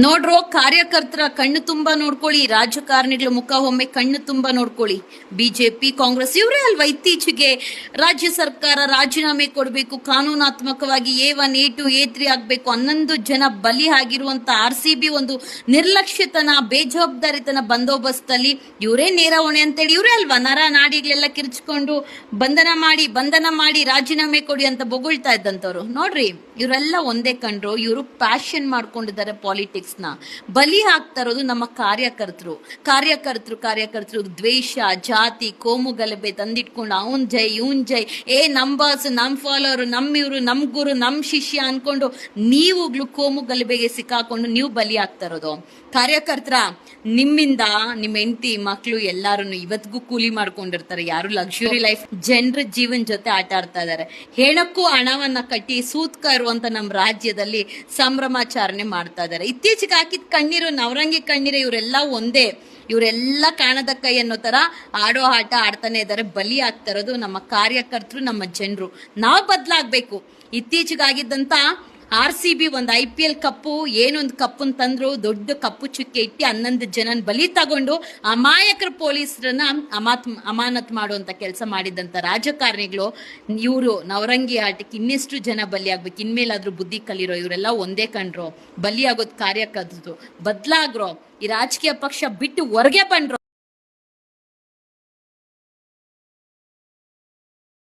ನೋಡ್ರೋ ಕಾರ್ಯಕರ್ತರ ಕಣ್ಣು ತುಂಬಾ ನೋಡ್ಕೊಳ್ಳಿ, ರಾಜಕಾರಣಿಗಳ ಮುಖ ಒಮ್ಮೆ ಕಣ್ಣು ತುಂಬಾ ನೋಡ್ಕೊಳ್ಳಿ. ಬಿಜೆಪಿ, ಕಾಂಗ್ರೆಸ್ ಇವರೇ ಅಲ್ವಾ ಇತ್ತೀಚೆಗೆ ರಾಜ್ಯ ಸರ್ಕಾರ ರಾಜೀನಾಮೆ ಕೊಡಬೇಕು, ಕಾನೂನಾತ್ಮಕವಾಗಿ A one, A two, A three ಆಗ್ಬೇಕು ಹನ್ನೊಂದು ಜನ ಬಲಿ ಆಗಿರುವಂತ ಆರ್ ಸಿ ಬಿ ಒಂದು ನಿರ್ಲಕ್ಷ್ಯತನ, ಬೇಜವಾಬ್ದಾರಿತನ ಬಂದೋಬಸ್ತಲ್ಲಿ ಇವರೇ ನೇರ ಹೊಣೆ ಅಂತೇಳಿ, ಇವರೇ ಅಲ್ವಾ ನರ ನಾಡಿಗಳೆಲ್ಲ ಕಿರ್ಚ್ಕೊಂಡು ಬಂಧನ ಮಾಡಿ ಬಂಧನ ಮಾಡಿ ರಾಜೀನಾಮೆ ಕೊಡಿ ಅಂತ ಬೊಗಳ್ತಾ ಇದ್ದಂತವ್ರು ನೋಡ್ರಿ, ಇವರೆಲ್ಲ ಒಂದೇ ಕಂಡ್ರು, ಇವರು ಪ್ಯಾಷನ್ ಮಾಡ್ಕೊಂಡಿದ್ದಾರೆ ಪಾಲಿಟಿಕ್ಸ್ ನ ಬಲಿ ಹಾಕ್ತಾ ಇರೋದು ನಮ್ಮ ಕಾರ್ಯಕರ್ತರು. ಕಾರ್ಯಕರ್ತರು ಕಾರ್ಯಕರ್ತರು ದ್ವೇಷ, ಜಾತಿ, ಕೋಮು ಗಲಭೆ ತಂದಿಟ್ಕೊಂಡು ಅವನ್ ಜೈ, ಇವನ್ ಜೈ, ಏ ನಮ್ ಬಾಸ್ ನಮ್ ಫಾಲೋರ್ ನಮ್ಮ ಇವರು, ನಮ್ ಗುರು, ನಮ್ ಶಿಷ್ಯ ಅನ್ಕೊಂಡು ನೀವುಗಳು ಕೋಮು ಗಲಭೆಗೆ ಸಿಕ್ಕಾಕೊಂಡು ನೀವು ಬಲಿ ಆಗ್ತಾ ಇರೋದು. ಕಾರ್ಯಕರ್ತರ, ನಿಮ್ಮಿಂದ ನಿಮ್ಮ ಹೆಂಡತಿ ಮಕ್ಕಳು ಎಲ್ಲಾರು ಇವತ್ತಿಗೂ ಕೂಲಿ ಮಾಡ್ಕೊಂಡಿರ್ತಾರೆ. ಯಾರು ಲಕ್ಸುರಿ ಲೈಫ್ ಜನರ ಜೀವನ ಜೊತೆ ಆಟ ಆಡ್ತಾ ಇದಾರೆ. ಹೆಣಕ್ಕೂ ಹಣವನ್ನ ಕಟ್ಟಿ ಸೂತ್ಕ ಇರುವಂತ ನಮ್ಮ ರಾಜ್ಯದಲ್ಲಿ ಸಂಭ್ರಮಾಚರಣೆ ಮಾಡ್ತಾ ಇದಾರೆ. ಇತ್ತೀಚೆಗೆ ಹಾಕಿದ ಕಣ್ಣೀರು, ನವರಂಗಿ ಕಣ್ಣೀರು ಇವರೆಲ್ಲ ಒಂದೇ. ಇವರೆಲ್ಲ ಕಾಣದ ಕೈ ಅನ್ನೋ ತರ ಆಡೋ ಆಟ ಆಡ್ತಾನೆ ಇದ್ದಾರೆ. ಬಲಿ ಆಗ್ತಾ ಇರೋದು ನಮ್ಮ ಕಾರ್ಯಕರ್ತರು, ನಮ್ಮ ಜನರು. ನಾವು ಬದಲಾಗ್ಬೇಕು. ಇತ್ತೀಚೆಗಾಗಿದ್ದಂತ ಆರ್ ಸಿ ಬಿ ಒಂದು ಐ ಪಿ ಎಲ್ ಕಪ್ಪು, ಏನೊಂದು ಕಪ್ಪನ್ ತಂದ್ರು ದೊಡ್ಡ ಕಪ್ಪು ಚುಕ್ಕೆ ಇಟ್ಟು ಹನ್ನೊಂದು ಜನನ ಬಲಿ ತಗೊಂಡು ಅಮಾಯಕರ ಪೊಲೀಸರನ್ನ ಅಮಾತ್ ಅಮಾನತ್ ಮಾಡುವಂತ ಕೆಲಸ ಮಾಡಿದಂತ ರಾಜಕಾರಣಿಗಳು. ಇವರು ನವರಂಗಿ ಆಟಕ್ಕೆ ಇನ್ನೆಷ್ಟು ಜನ ಬಲಿ ಆಗ್ಬೇಕು? ಇನ್ಮೇಲಾದ್ರೂ ಬುದ್ಧಿ ಕಲಿರೋ ಇವರೆಲ್ಲ ಒಂದೇ ಕಂಡ್ರು. ಬಲಿ ಆಗೋದ್ ಬದಲಾಗ್ರೋ ಬದ್ಲಾಗ್ರೋ, ಈ ರಾಜಕೀಯ ಪಕ್ಷ ಬಿಟ್ಟು ಹೊರಗೆ ಬಂದ್ರು.